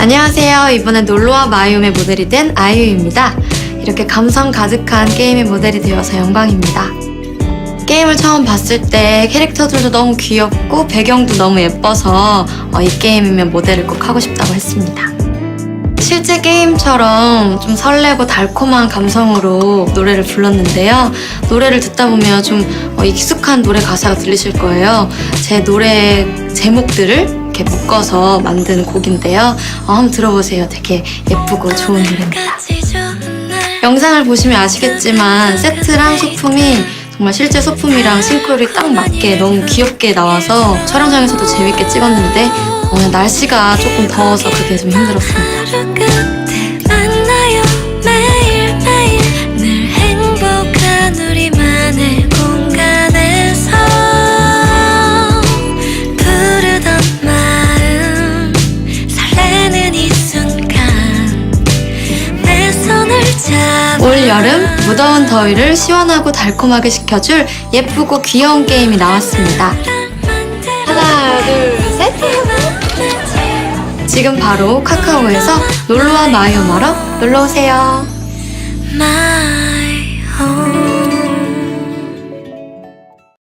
안녕하세요. 이번에 놀러와 마이움의 모델이 된 아이유입니다. 이렇게 감성 가득한 게임의 모델이 되어서 영광입니다. 게임을 처음 봤을 때 캐릭터들도 너무 귀엽고 배경도 너무 예뻐서 어, 이 게임이면 모델을 꼭 하고 싶다고 했습니다. 실제 게임처럼 좀 설레고 달콤한 감성으로 노래를 불렀는데요. 노래를 듣다 보면 좀 어, 익숙한 노래 가사가 들리실 거예요. 제 노래 제목들을 이렇게 묶어서 만든 곡인데요. 어, 한번 들어보세요. 되게 예쁘고 좋은 노래입니다. 영상을 보시면 아시겠지만 세트랑 소품이 정말 실제 소품이랑 싱크로율이 딱 맞게 너무 귀엽게 나와서 촬영장에서도 재밌게 찍었는데 오늘 날씨가 조금 더워서 그게 좀 힘들었습니다. 여름 무더운 더위를 시원하고 달콤하게 식혀줄 예쁘고 귀여운 게임이 나왔습니다. 하나, 둘, 셋! 지금 바로 카카오에서 놀러와 마이오마러 놀러오세요.